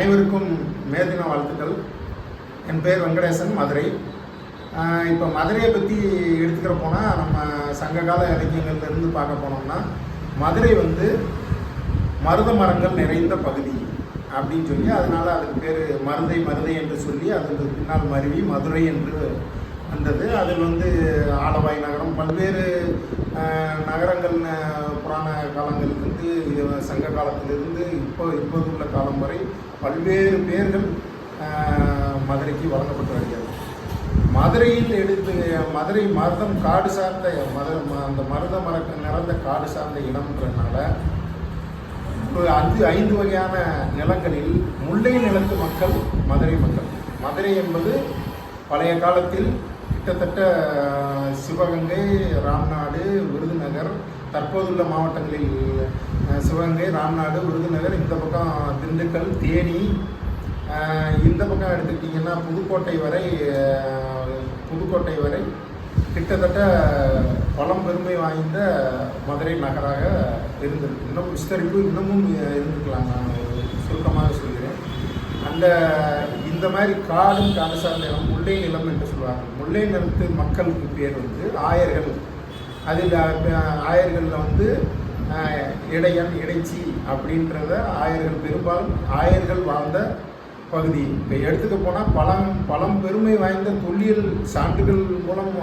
அனைவருக்கும் மேதின வாழ்த்துக்கள். என் பேர் வெங்கடேசன் மதுரை. இப்போ மதுரையை பற்றி எடுத்துக்கிற போனால் நம்ம சங்ககால இலக்கியங்கள்லேருந்து பார்க்க போனோம்னா மதுரை வந்து மருத மரங்கள் நிறைந்த பகுதி அப்படின்னு சொல்லி அதனால் அதுக்கு பேர் மருதை மருதை என்று சொல்லி அதுக்கு பின்னால் மருவி மதுரை என்று வந்தது. அதில் வந்து ஆலவாய் நகரம் பல்வேறு நகரங்கள் புராண காலங்களிலிருந்து இது சங்க காலத்திலிருந்து இப்போ இப்போது உள்ள காலம் வரை பல்வேறு பேர்கள் மதுரைக்கு வழங்கப்பட்டு வருகிறது. மதுரையில் எடுத்து மதுரை மருதம் காடு சார்ந்த மத அந்த மருத மரக்கு நிறந்த காடு சார்ந்த இடம்ன்றதுனால ஒரு அஞ்சு ஐந்து வகையான நிலங்களில் முல்லை நிலத்து மக்கள் மதுரை மக்கள். மதுரை என்பது பழைய காலத்தில் கிட்டத்தட்ட சிவகங்கை ராம்நாடு விருதுநகர் தற்போதுள்ள மாவட்டங்களில் சிவகங்கை ராம்நாடு விருதுநகர் இந்த பக்கம் திண்டுக்கல் தேனி இந்த பக்கம் எடுத்துக்கிட்டிங்கன்னா புதுக்கோட்டை வரை புதுக்கோட்டை வரை கிட்டத்தட்ட பழம்பெருமை வாய்ந்த மதுரை நகராக இருந்திருக்கு. இன்னும் விஸ்தரிப்பு இன்னமும் இருந்திருக்கலாம் நான் சுருக்கமாக சொல்கிறேன். அந்த இந்த மாதிரி காடும் காடு சார்ந்த நிலம் முல்லை நிலம் என்று சொல்லுவாங்க. முல்லை நிலத்து மக்களுக்கு பேர் வந்து ஆயர்கள். அதில் ஆயர்களில் வந்து இடையன் இடைச்சி அப்படின்றத ஆயர்கள் பெரும்பாலும் ஆயர்கள் வாழ்ந்த பகுதி. இப்போ எடுத்துக்க போனால் பழம் பழம் பெருமை வாய்ந்த தொல்லியல் சான்றுகள் மூலம்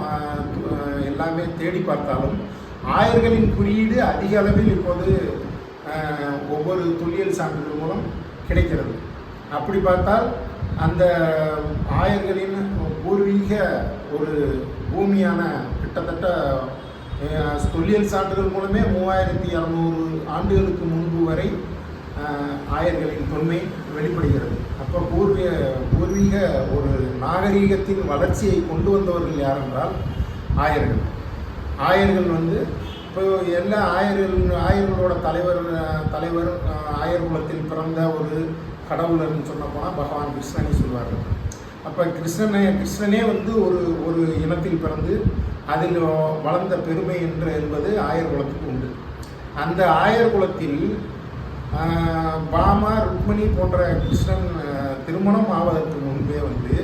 எல்லாமே தேடி பார்த்தாலும் ஆயர்களின் குறியீடு அதிக அளவில் இப்போது ஒவ்வொரு தொல்லியல் சான்றுகள் மூலம் கிடைக்கிறது. அப்படி பார்த்தால் அந்த ஆயர்களின் பூர்வீக ஒரு பூமியான கிட்டத்தட்ட தொல்லியல் சான்றுகள் மூலமே மூவாயிரத்தி இரநூறு ஆண்டுகளுக்கு முன்பு வரை ஆயர்களின் தொன்மை வெளிப்படுகிறது. அப்போ பூர்வீக பூர்வீக ஒரு நாகரீகத்தின் வளர்ச்சியை கொண்டு வந்தவர்கள் யார் என்றால் ஆயர்கள். ஆயர்கள் வந்து இப்போ எல்லா ஆயர்கள் ஆயர்களோட தலைவர் தலைவர் ஆயர் குலத்தில் பிறந்த ஒரு கடவுளர்னு சொன்ன போனால் பகவான் கிருஷ்ணனை சொல்வார்கள். அப்போ கிருஷ்ணனே கிருஷ்ணனே வந்து ஒரு ஒரு இனத்தில் பிறந்து அதில் வளர்ந்த பெருமை என்று என்பது ஆயர் குலத்துக்கு உண்டு. அந்த ஆயர் குலத்தில் பாமா ருக்மிணி போன்ற கிருஷ்ணன் திருமணம் ஆவதற்கு முன்பே வந்து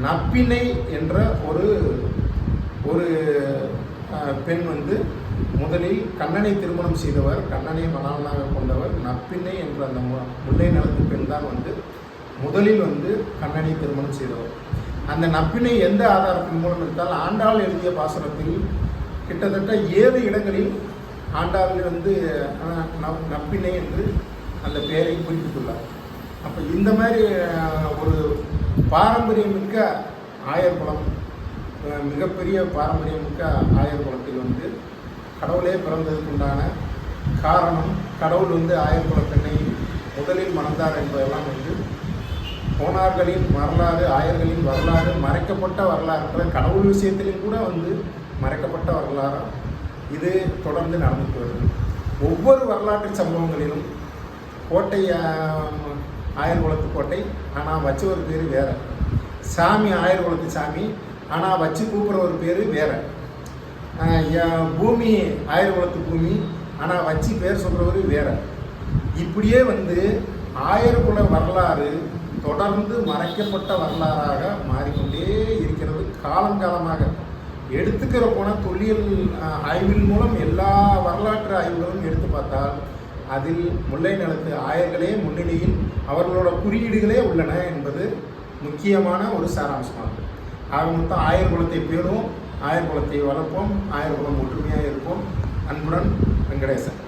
நப்பினை என்ற ஒரு ஒரு பெண் வந்து முதலில் கண்ணனை திருமணம் செய்தவர் கண்ணனை மணவனாக கொண்டவர் நப்பினை என்ற அந்த மு- முல்லை நலத்து பெண் தான் வந்து முதலில் வந்து கண்ணனை திருமணம் செய்தவர். அந்த நப்பினை எந்த ஆதாரத்தின் மூலம் எடுத்தால் ஆண்டாள் எழுதிய பாசனத்தில் கிட்டத்தட்ட ஏழு இடங்களில் ஆண்டாள் வந்து நப்பினை என்று அந்த பெயரை குறிப்பிட்டுள்ளார். அப்போ இந்த மாதிரி ஒரு பாரம்பரியமிக்க ஆயர்குளம் மிகப்பெரிய பாரம்பரியமிக்க ஆயர்குளத்தில் வந்து கடவுளே பிறந்ததுக்குண்டான காரணம் கடவுள் வந்து ஆயர்குல பெண்ணை முதலில் மணந்தார் என்பதெல்லாம் வந்து போனார்களின் வரலாறு ஆயர்களின் வரலாறு மறைக்கப்பட்ட வரலாறுன்ற கடவுள் விஷயத்திலும் கூட வந்து மறைக்கப்பட்ட வரலாறாக இது தொடர்ந்து நடந்துட்டு வருது. ஒவ்வொரு வரலாற்று சம்பவங்களிலும் கோட்டை ஆயர் குலத்து கோட்டை ஆனால் வச்ச ஒரு பேர் வேற. சாமி ஆயர் குலத்து சாமி ஆனால் வச்சு கூப்பிட்ற ஒரு பேர் வேற. பூமி ஆயர் குலத்து பூமி ஆனால் வச்சு பேர் சொல்கிறவர் வேற. இப்படியே வந்து ஆயர் குல வரலாறு தொடர்ந்து மறைக்கப்பட்ட வரலாறாக மாறிக்கொண்டே இருக்கிறது. காலங்காலமாக எடுத்துக்கிற போன தொல்லியல் ஆய்வின் மூலம் எல்லா வரலாற்று ஆய்வுகளும் எடுத்து பார்த்தால் அதில் முல்லை நிலத்து ஆயர்களே முன்னிலையில் அவர்களோட குறியீடுகளே உள்ளன என்பது முக்கியமான ஒரு சாராம்சமாகும். ஆக மொத்தம் ஆயர் குலத்தை பேணுவோம் ஆயர் குலத்தை வளர்ப்போம் ஆயர் குலம் ஒற்றுமையாக இருப்போம். அன்புடன் வெங்கடேசன்.